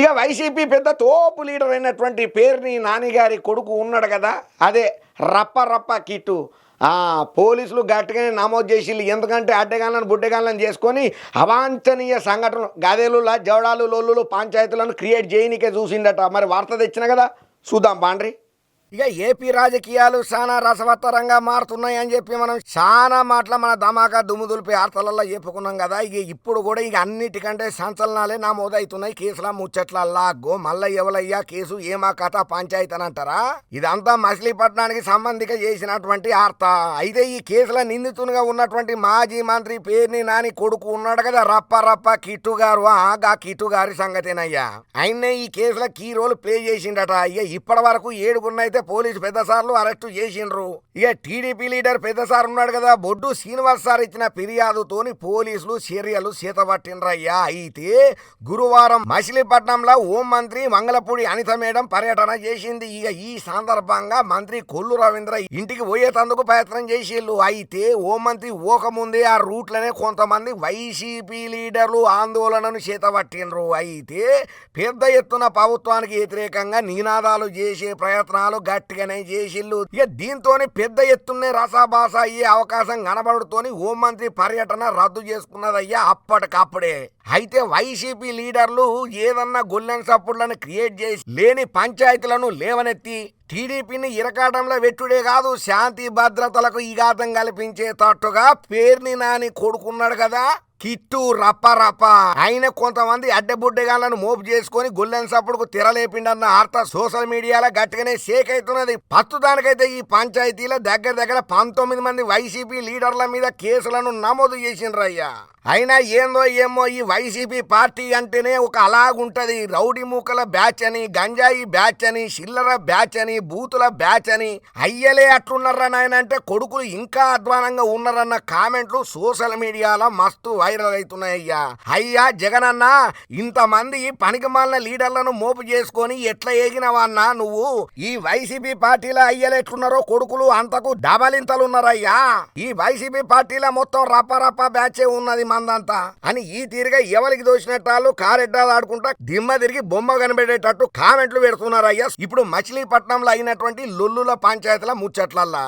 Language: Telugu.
ఇక వైసీపీ పెద్ద తోపు లీడర్ అయినటువంటి పేరుని నానిగారి కొడుకు ఉన్నాడు కదా అదే రప్ప రప్ప కిట్టు. పోలీసులు గట్టిగానే నమోదు చేసి ఎందుకంటే అడ్డగాళ్ళని బుడ్డగాళ్ళని చేసుకొని అవాంఛనీయ సంఘటనలు గదేలుల జవడాలు లొల్లులు పంచాయతీలను క్రియేట్ చేయనికే చూసిండట మరి వార్త తెచ్చిన కదా? చూద్దాం బాండ్రీ ఇక ఏపీ రాజకీయాలు చాలా రసవత్తరంగా మారుతున్నాయి అని చెప్పి మనం చాలా మాటల మన ధమాకా దుమ్ము దులిపి ఆర్తలల్లో చెప్పుకున్నాం కదా. ఇక ఇప్పుడు కూడా ఇక అన్నిటికంటే సంచలనాలే నమోదవుతున్నాయి కేసుల ముచ్చట్లల్లా గో మల్ల ఎవలయ్యా కేసు ఏమా కథ పంచాయతీ అని అంటారా? ఇదంతా మచిలీపట్నానికి సంబంధిక చేసినటువంటి వార్త. అయితే ఈ కేసుల నిందితునిగా ఉన్నటువంటి మాజీ మంత్రి పేర్ని నాని కొడుకు ఉన్నాడు కదా రప్ప రప్ప కిట్టు గారు. ఆగా కిట్టు గారి సంగతేనయ్యా. ఆయన్నే ఈ కేసుల కీ రోల్ ప్లే చేసిండట. ఇక ఇప్పటి వరకు ఏడుగున్నైతే పోలీసు పెద్ద సార్లు అరెస్టు చేసిండ్రు. ఇక టీడీపీ లీడర్ పెద్ద సార్ ఉన్నాడు కదా బొడ్డు శ్రీనివాస్ సార్ ఇచ్చిన ఫిర్యాదుతోని పోలీసులు చర్యలు సీతపట్టిండ్రయ్యా అయితే గురువారం మచిలీపట్నంలో హోం మంత్రి మంగళపూడి అనిత మేడం పర్యటన చేసింది. ఇక ఈ సందర్భంగా మంత్రి కొల్లు రవీంద్ర ఇంటికి పోయేటందుకు ప్రయత్నం చేసిళ్ళు అయితే హోం మంత్రి ఓకముందే ఆ రూట్లనే కొంతమంది వైసీపీ లీడర్లు ఆందోళనను చేతబట్టినరు అయితే పెద్ద ఎత్తున ప్రభుత్వానికి వ్యతిరేకంగా నినాదాలు చేసే ప్రయత్నాలు గట్టిగానే చేసిళ్ళు. ఇక దీంతోనే పెద్ద ఎత్తునే రసాభాస అయ్యే అవకాశం కనబడుతోని హోంమంత్రి పర్యటన రద్దు చేసుకున్నదయ్యా అప్పటికప్పుడే. అయితే వైసీపీ లీడర్లు ఏదన్నా గొల్లెన్ సప్పుడ్లను క్రియేట్ చేసి లేని పంచాయతీలను లేవనెత్తి టీడీపీని ఇరకాటంలో వెట్టుడే కాదు శాంతి భద్రతలకు ఈఘాతం కల్పించేటట్టుగా పేర్ని నాని కొడుకున్నాడు కదా. కిట్టు రప్ప రప్ప ఆయన కొంతమంది అడ్డబుడ్డగాళ్ళను మోపు చేసుకొని గొల్లెన్ సప్పుడుకు తెరలేపిండన్న వార్త సోషల్ మీడియాలో గట్టిగానే షేక్ అవుతున్నది. ప్రస్తుతానికైతే ఈ పంచాయతీలో దగ్గర దగ్గర పంతొమ్మిది మంది వైసీపీ లీడర్ల మీద కేసులను నమోదు చేసిండ్రయ్యా అయినా ఏందో ఏమో ఈ వైసీపీ పార్టీ అంటేనే ఒక అలాగుంటది. రౌడీ మూకల బ్యాచ్ అని గంజాయి బ్యాచ్ అని చిల్లర బ్యాచ్ అని బూతుల బ్యాచ్ అని. అయ్యలే అట్లున్నారా నాయన అంటే కొడుకులు ఇంకా అధ్వానంగా ఉన్నారన్న కామెంట్లు సోషల్ మీడియాలో మస్తు వైరల్ అవుతున్నాయ్యా. అయ్యా జగనన్న ఇంతమంది పనికిమాలిన లీడర్లను మోపు చేసుకొని ఎట్లా ఏగినవన్నా నువ్వు? ఈ వైసీపీ పార్టీలో అయ్యలు ఎట్లున్నారో కొడుకులు అంతకు డబలింతలున్నారయ్యా. ఈ వైసీపీ పార్టీలో మొత్తం రప్ప బ్యాచే ఉన్నది మందంతా. అని ఈ తీరుగా ఎవరికి దోచినట్టాలు కారెడ్డాలు ఆడుకుంటా దిమ్మ తిరిగి బొమ్మ కనిపెట్టేటట్టు కామెంట్లు పెడుతున్నారయ్యా. ఇప్పుడు మచిలీపట్నంలో అయినటువంటి లొల్లుల పంచాయతీల ముచ్చట్లల్లా.